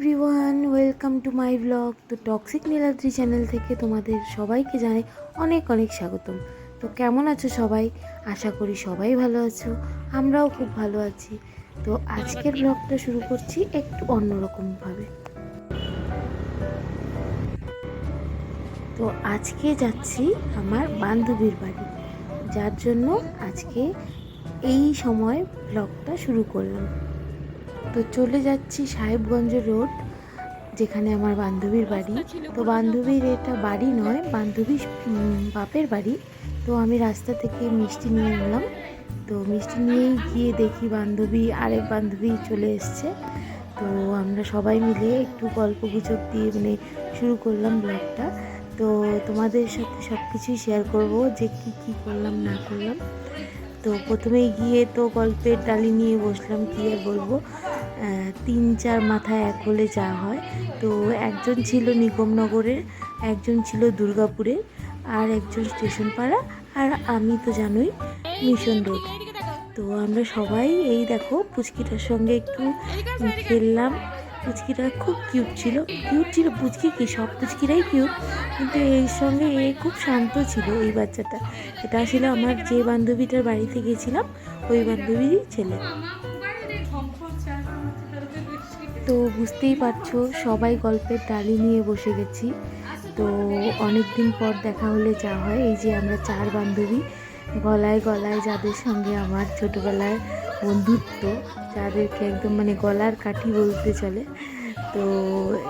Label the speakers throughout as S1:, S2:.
S1: Everyone, welcome to my blog. তো toxic Niladri channel থেকে তোমাদের সবাইকে জানাই অনেক অনেক স্বাগতম। তো কেমন আছো সবাই? আশা করি সবাই ভালো আছো। আমরাও খুব ভালো আছি। তো আজকের ব্লগটা শুরু করছি একটু অন্যরকমভাবে। তো আজকে যাচ্ছি আমার বান্ধবীর বাড়ি। যার জন্য আজকে এই সময় ব্লগটা শুরু করলাম। তো চলে যাচ্ছি সাহেবগঞ্জ রোড, যেখানে আমার বান্ধবীর বাড়ি। তো বান্ধবীর এটা বাড়ি নয়, বান্ধবীর বাপের বাড়ি। তো আমি রাস্তা থেকে মিষ্টি নিয়ে এলাম। তো মিষ্টি নিয়েই গিয়ে দেখি বান্ধবী, আরেক বান্ধবী চলে এসছে। তো আমরা সবাই মিলে একটু গল্প গুজব দিয়ে মানে শুরু করলাম ব্লগটা। তো তোমাদের সাথে সব কিছুই শেয়ার করব, যে কি কি করলাম, না করলাম। তো প্রথমেই গিয়ে তো গল্পের ডালি নিয়ে বসলাম, কি আর বলব? তিন চার মাথায় এক হলে যা হয়। তো একজন ছিল নিগমনগরের, একজন ছিল দুর্গাপুরের, আর একজন স্টেশন পাড়া আর আমি তো জানোই মিশন রোড। তো আমরা সবাই এই দেখো পুচকিটার সঙ্গে একটু খেললাম। পুচকিটা খুব কিউট ছিল। কিউট ছিল, পুচকি কি? সব পুচকিরাই কিউট কিন্তু এর সঙ্গে এ খুব শান্ত ছিল এই বাচ্চাটা। এটা ছিল আমার যে বান্ধবীটার বাড়িতে গেছিলাম, ওই বান্ধবীরই ছেলে। তো বুঝতেই পারছ, সবাই গল্পের ডালি নিয়ে বসে গেছি। তো অনেক দিন পর দেখা হলে যা হয়, এই যে আমরা চার বান্ধবী, গলায় গলায় যাদের সঙ্গে আমার ছোটোবেলায় বন্ধুত্ব, যাদেরকে একদম মানে গলার কাঠি বলতে চলে, তো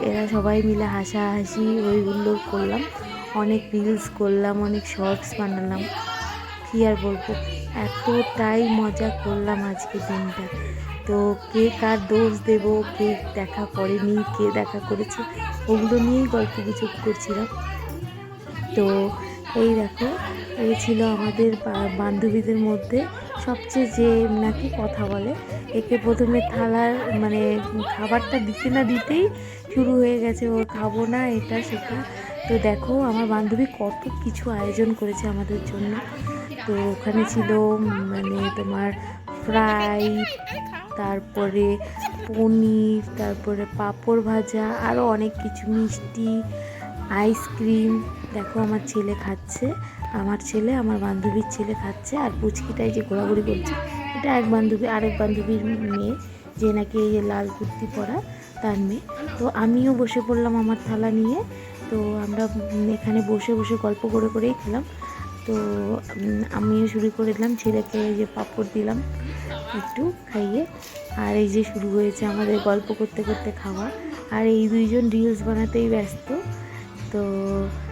S1: এরা সবাই মিলে হাসাহাসি ওই হুল্লোড় করলাম। অনেক রিলস করলাম, অনেক শর্টস বানালাম। কী আর বলব, এতটাই মজা করলাম আজকে দিনটা। তো কে কার দোষ দেব, কে দেখা করেনি, কে দেখা করেছে, ওগুলো নিয়েই গল্প গুজব করছিলাম। তো এই দেখো, এই ছিল আমাদের বান্ধবীদের মধ্যে সবচেয়ে যে নাকি কথা বলে। একে প্রথমে থালার মানে খাবারটা দিতে না দিতেই শুরু হয়ে গেছে, ও খাব না, এটা সেটা। তো দেখো, আমার বান্ধবী কত কিছু আয়োজন করেছে আমাদের জন্য। তো ওখানে ছিল মানে তোমার ফ্রাই তারপরে পনির, তারপরে পাঁপড় ভাজা আরও অনেক কিছু, মিষ্টি, আইসক্রিম। দেখো আমার ছেলে খাচ্ছে, আমার ছেলে, আমার বান্ধবীর ছেলে খাচ্ছে, আর পুচকিটাই যে ঘোরাঘুরি করছে, এটা এক বান্ধবী, আরেক বান্ধবীর মেয়ে, যে নাকি এই যে লাল কুর্তি পরা, তার মেয়ে। তো আমিও বসে পড়লাম আমার থালা নিয়ে, তো আমরা এখানে বসে বসে গল্প করে করেই খেলাম। তো আমিও শুরু করে দিলাম, ছেলেকে যে পাঁপড় দিলাম। একটু খাইয়ে। আর এই যে শুরু হয়েছে আমাদের গল্প করতে করতে খাওয়া। আর এই দুইজন রিলস বানাতেই ব্যস্ত। তো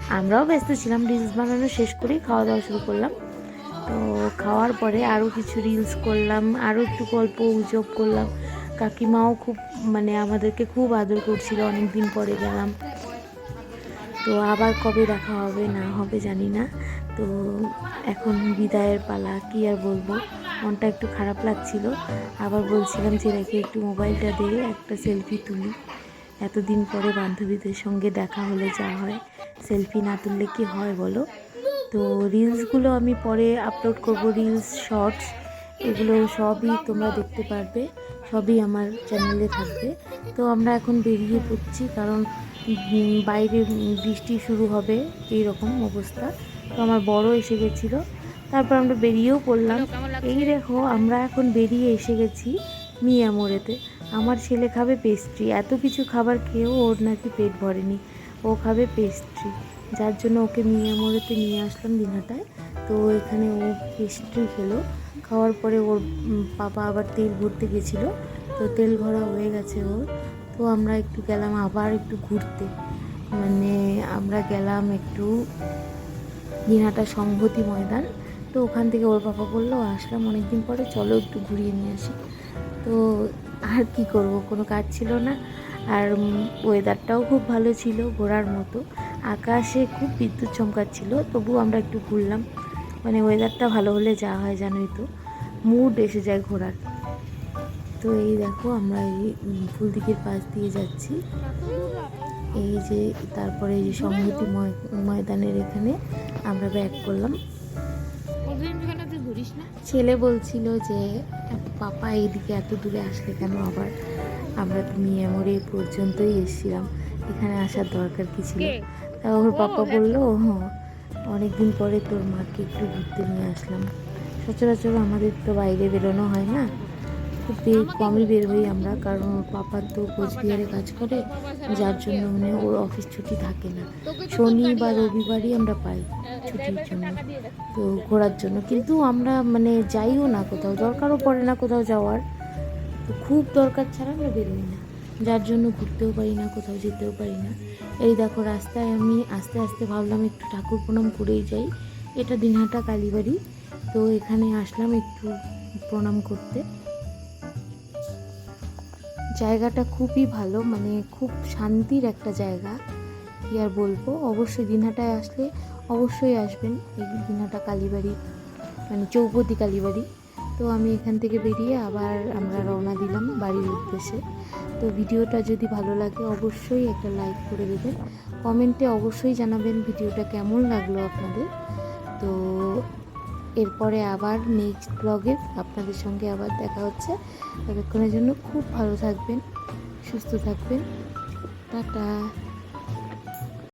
S1: আমরাও ব্যস্ত ছিলাম রিলস বানানো শেষ করেই খাওয়া দাওয়া শুরু করলাম। তো খাওয়ার পরে আরও কিছু রিলস করলাম আরও একটু গল্প গুজব করলাম। কাকিমাও খুব মানে আমাদেরকে খুব আদর করছিল অনেক দিন পরে গেলাম। তো আবার কবে দেখা হবে, না হবে জানি না। তো এখন বিদায়ের পালা, কি আর বলব? মনটা একটু খারাপ লাগছিল। আবার বলছিলাম যে ছেলেকে একটু মোবাইলটা দিয়ে একটা সেলফি তুলি। এতদিন পরে বান্ধবীদের সঙ্গে দেখা হলে যা হয়, সেলফি না তুললে কি হয় বলো? তো রিলসগুলো আমি পরে আপলোড করব, রিলস, শর্টস, এগুলো সবই তোমরা দেখতে পারবে, সবই আমার চ্যানেলে থাকবে। তো আমরা এখন বেরিয়ে পড়ছি, কারণ বাইরে বৃষ্টি শুরু হবে এই রকম অবস্থা। তো আমার বড় এসে গেছিল তারপর আমরা বেরিয়েও পড়লাম। এই দেখো, আমরা এখন বেরিয়ে এসে গেছি মিয়া মোড়েতে। আমার ছেলে খাবে পেস্ট্রি এত কিছু খাবার খেয়েও ওর নাকি পেট ভরেনি। ও খাবে পেস্ট্রি যার জন্য ওকে মিয়া মোড়েতে নিয়ে আসলাম দিনাটায় তো এখানে ও পেস্ট্রি খেলো। খাওয়ার পরে ওর বাবা আবার তেল ভরতে গেছিল। তো তেল ভরা হয়ে গেছে ওর। তো আমরা একটু গেলাম আবার একটু ঘুরতে। মানে আমরা গেলাম একটু দিনহাটা সংহতি ময়দান। তো ওখান থেকে ওর বাবা বলল আসলাম অনেক দিন পরে চলো একটু ঘুরিয়ে নিয়ে আসি। তো আর কি করব কোনো কাজ ছিল না। আর ওয়েদারটাও খুব ভালো ছিল ঘোরার মতো। আকাশে খুব বিদ্যুৎ চমকাচ্ছিল তবু আমরা একটু ঘুরলাম। মানে ওয়েদারটা ভালো হলে যা হয় জানোই তো মুড এসে যায় ঘোরার। তো এই দেখো আমরা এই উম, ফুলদিঘির পাশ দিয়ে যাচ্ছি। এই যে তারপরে এই যে সংহতি ময়- ময়দানের এখানে আমরা ব্যাক করলাম। ছেলে বলছিল যে পাপা এইদিকে এত দূরে আসলে কেন? আবার আমরা তো মিয়ামরে পর্যন্তই এসেছিলাম। এখানে আসার দরকার কি ছিল? তা ওর পাপা বলল হ্যাঁ অনেকদিন পরে তোর মাকে একটু ঘুরতে নিয়ে আসলাম। সচরাচর আমাদের তো বাইরে বেরোনো হয় না। খুব কমই বের হই আমরা, কারণ ওর পাপা তো কোচবিহারে কাজ করে, যার জন্য মানে ওর অফিস ছুটি থাকে না। শনি বা রবিবারই আমরা পাই ছুটির জন্য, তো ঘোরার জন্য। কিন্তু আমরা মানে যাইও না কোথাও, দরকারও পড়ে না কোথাও যাওয়ার। তো খুব দরকার ছাড়া আমরা বেরোই না, যার জন্য ঘুরতেও পারি না, কোথাও যেতেও পারি না। এই দেখো রাস্তায় আমি আস্তে আস্তে ভাবলাম একটু ঠাকুর প্রণাম করেই যাই। এটা দিনহাটা কালীবাড়ি, তো এখানে আসলাম একটু প্রণাম করতে। জায়গাটা খুবই ভালো মানে খুব শান্তির একটা জায়গা। কি আর বলব? অবশ্যই দিনহাটায় আসলে অবশ্যই আসবেন। এই দিনহাটা কালীবাড়ি মানে চৌপতি কালীবাড়ি। তো আমি এখান থেকে বেরিয়ে আবার আমরা রওনা দিলাম বাড়ির উদ্দেশ্যে। তো ভিডিওটা যদি ভালো লাগে অবশ্যই একটা লাইক করে দেবেন। কমেন্টে অবশ্যই জানাবেন ভিডিওটা কেমন লাগল আপনাদের। তো এরপরে আবার নেক্সট ব্লগে আপনাদের সঙ্গে আবার দেখা হচ্ছে। ততক্ষণের জন্য খুব ভালো থাকবেন, সুস্থ থাকবেন। টাটা।